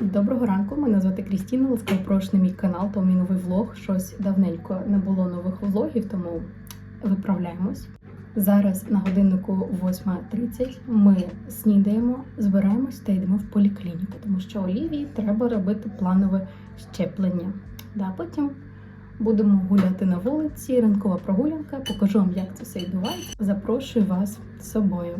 Доброго ранку, мене звати Крістіна. Ласкаво прошу на мій канал, то мій новий влог. Щось давненько не було нових влогів, тому виправляємось. Зараз на годиннику 8.30 ми снідаємо, збираємось та йдемо в поліклініку, тому що Олівії треба робити планове щеплення. Да, потім будемо гуляти на вулиці, ранкова прогулянка. Покажу вам, як це все відбувається. Запрошую вас з собою.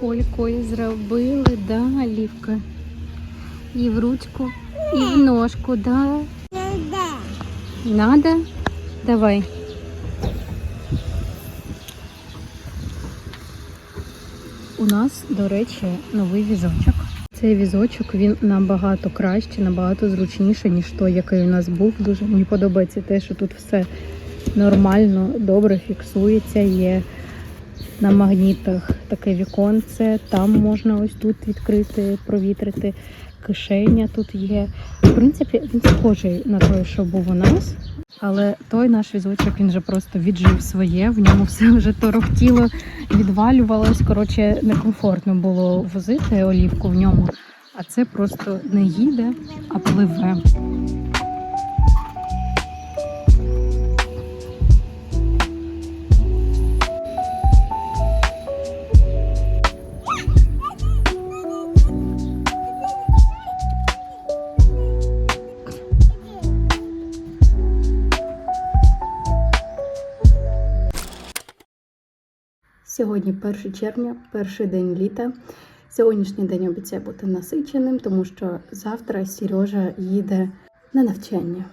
Колькою зробили, да, Олівка? І в ручку, і в ножку, да. Надо? Давай. У нас, до речі, новий візочок. Цей візочок він набагато краще, набагато зручніше, ніж той, який у нас був. Дуже мені подобається те, що тут все нормально, добре фіксується. Є на магнітах таке віконце. Там можна ось тут відкрити, провітрити. Кишеня тут є. В принципі, він схожий на той, що був у нас. Але той наш візочок він вже просто віджив своє. В ньому все вже торохтіло, відвалювалось. Коротше, некомфортно було возити олівку в ньому. А це просто не їде, а пливе. Сьогодні 1 червня, перший день літа. Сьогоднішній день обіцяє бути насиченим, тому що завтра Сережа їде на навчання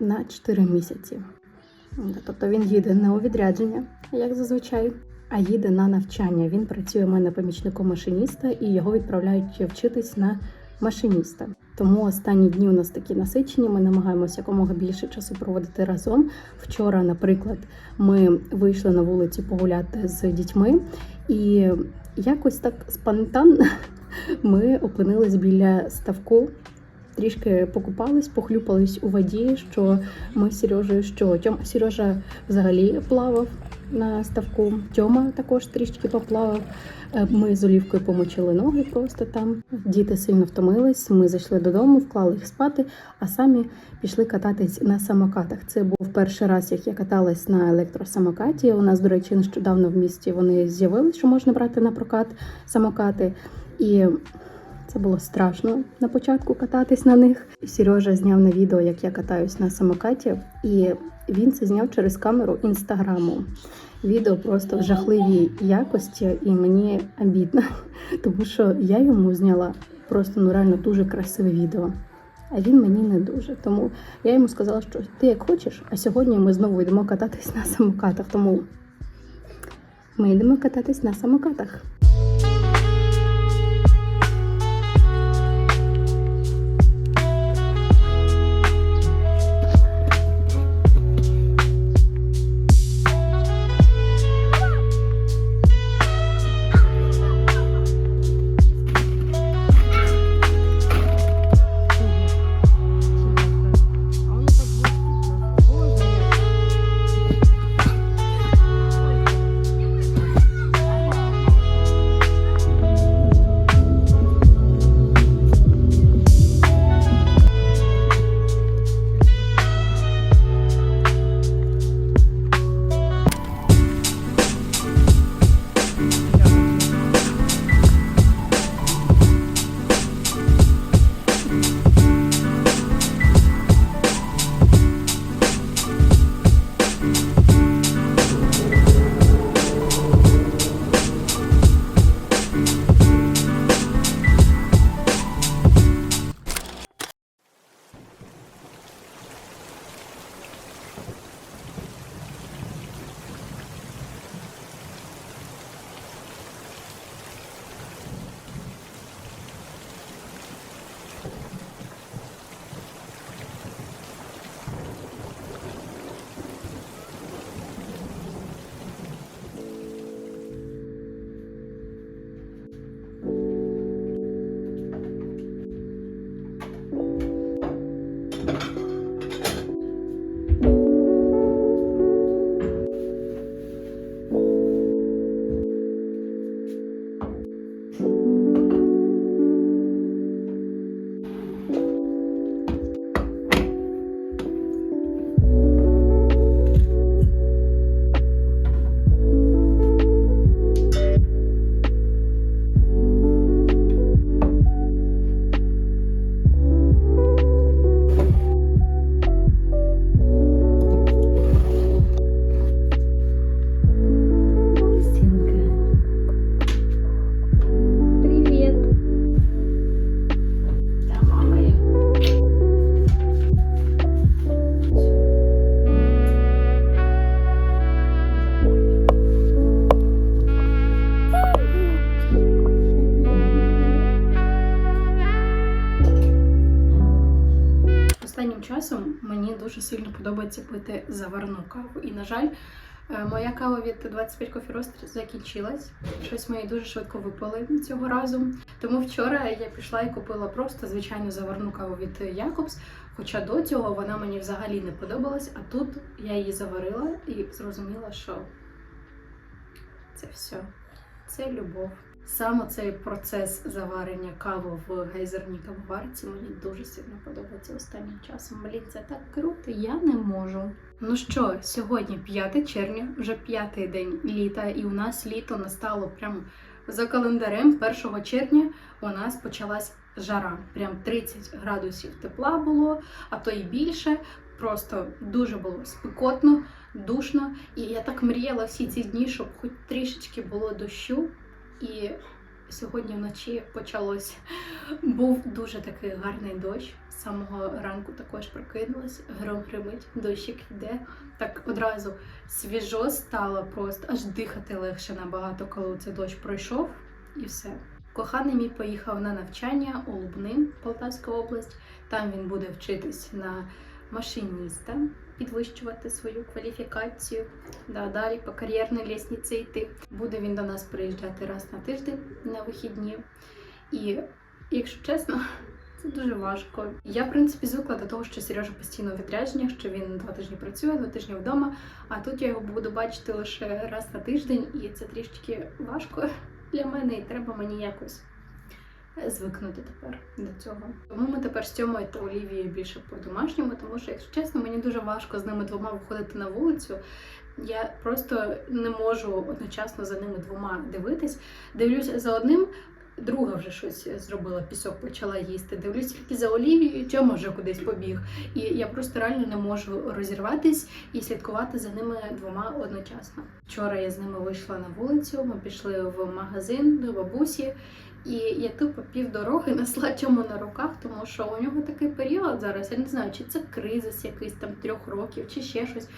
на 4 місяці. Тобто він їде не у відрядження, як зазвичай, а їде на навчання. Він працює у мене помічником машиніста і його відправляють вчитись на машиніста. Тому останні дні у нас такі насичені. Ми намагаємося якомога більше часу проводити разом. Вчора, наприклад, ми вийшли на вулицю погуляти з дітьми, і якось так спонтанно ми опинились біля ставку. Трішки покупались, похлюпались у воді, що ми з Сережею, що Сережа взагалі плавав на ставку. Тьома також трішки поплавав. Е, Ми з Олівкою помочили ноги просто там. Діти сильно втомились. Ми зайшли додому, вклали їх спати, а самі пішли кататись на самокатах. Це був перший раз, як я каталась на електросамокаті. У нас, до речі, нещодавно в місті вони з'явились, що можна брати на прокат самокати. І це було страшно на початку кататись на них. Сережа зняв на відео, як я катаюсь на самокаті, і він це зняв через камеру інстаграму. Відео просто в жахливій якості, і мені обідно, тому що я йому зняла просто ну реально дуже красиве відео. А він мені не дуже. Тому я йому сказала, що ти як хочеш, а сьогодні ми знову йдемо кататись на самокатах. Тому ми йдемо кататись на самокатах. Дуже сильно подобається пити заварну каву. І, на жаль, е, моя кава від 25 Coffee Roasters закінчилась. Щось ми її дуже швидко випили цього разу. Тому вчора я пішла і купила просто звичайну заварну каву від Якобс. Хоча до цього вона мені взагалі не подобалась, а тут я її заварила і зрозуміла, що це все. Це любов. Саме цей процес заварення кави в гейзерній кавоварці мені дуже сильно подобається останнім часом. Блін, це так круто, я не можу. Ну що, сьогодні 5 червня, вже п'ятий день літа, і у нас літо настало прямо за календарем 1 червня. У нас почалась жара. Прям 30 градусів тепла було, а то й більше. Просто дуже було спекотно, душно. І я так мріяла всі ці дні, щоб хоч трішечки було дощу. І сьогодні вночі почалось. Був дуже такий гарний дощ. З самого ранку також прокинулась, гром гримить, дощик йде. Так одразу свіжо стало просто, аж дихати легше набагато, коли цей дощ пройшов, і все. Коханий мій поїхав на навчання у Лубни, Полтавська область. Там він буде вчитись на машиніста, підвищувати свою кваліфікацію. Да, далі по кар'єрній лісниці йти. Буде він до нас приїжджати раз на тиждень на вихідні. І, якщо чесно, це дуже важко. Я, в принципі, звикла до того, що Сережа постійно у відрядженнях, що він два тижні працює, два тижні вдома. А тут я його буду бачити лише раз на тиждень, і це трішки важко для мене, і треба мені якось звикнути тепер до цього. Тому ми тепер з Тьомою та Олівією більше по-домашньому, тому що, якщо чесно, мені дуже важко з ними двома виходити на вулицю. Я просто не можу одночасно за ними двома дивитись. Дивлюся за одним, друга вже щось зробила, пісок почала їсти. Дивлюсь тільки за Олівією, Тьома вже кудись побіг. І я просто реально не можу розірватись і слідкувати за ними двома одночасно. Вчора я з ними вийшла на вулицю, ми пішли в магазин до бабусі. І я тупо пів дороги несла чому на руках, тому що у нього такий період зараз. Я не знаю, чи це кризис якийсь там трьох років, чи ще щось.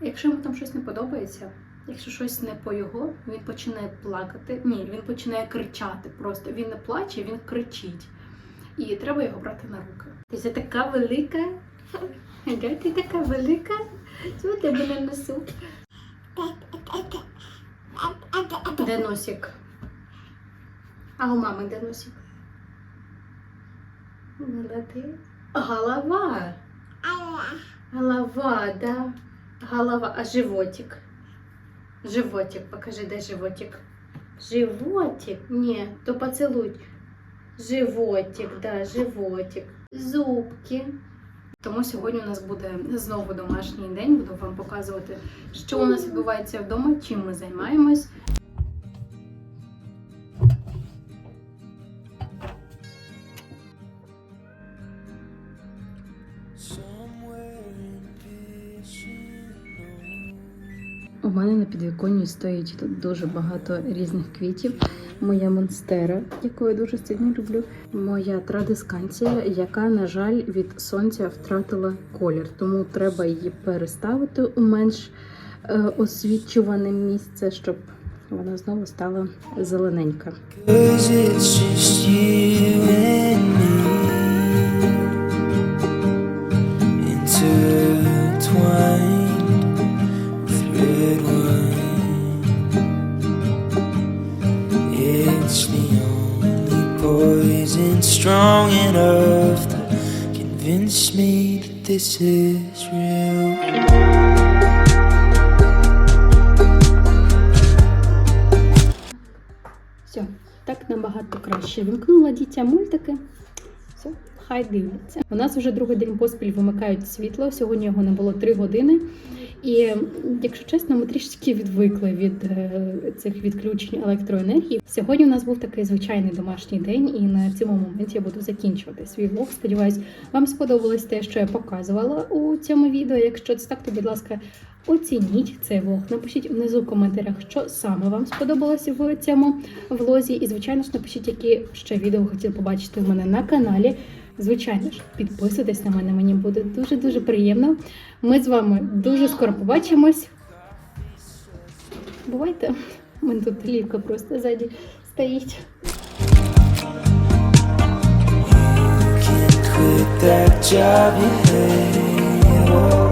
Якщо йому там щось не подобається, якщо щось не по його, він починає плакати. Ні, він починає кричати просто. Він не плаче, він кричить. І треба його брати на руки. Ти така велика. Ти така велика. Чого тебе не несу? Де носик? А у мами де носик? Голова. Голова, да. Голова. А животик? Животик. Покажи, де животик. Животик? Ні, то поцілуй. Животик, да, животик. Зубки. Тому сьогодні у нас буде знову домашній день. Буду вам показувати, що у нас відбувається вдома, чим ми займаємось. У мене на підвіконні стоїть тут дуже багато різних квітів. Моя монстера, яку я дуже сильно люблю. Моя традисканція, яка, на жаль, від сонця втратила колір, тому треба її переставити у менш е, освічуване місце, щоб вона знову стала зелененька. Is real. Все, так набагато краще. Вимкнула дітя мультики. Все, хай дивляться. У нас вже другий день поспіль вимикають світло. Сьогодні його не було 3 години. І якщо чесно, ми трішечки відвикли від е, цих відключень електроенергії. Сьогодні у нас був такий звичайний домашній день, і на цьому моменті я буду закінчувати свій влог. Сподіваюсь, вам сподобалось те, що я показувала у цьому відео. Якщо це так, то будь ласка, оцініть цей влог. Напишіть внизу в коментарях, що саме вам сподобалося в цьому влозі. І, звичайно ж, напишіть, які ще відео хотіли побачити у мене на каналі. Звичайно ж, підписуйтесь на мене, мені буде дуже дуже приємно. Ми з вами дуже скоро побачимось. Бувайте, у мене тут лівка просто ззаді стоїть. Job you hate.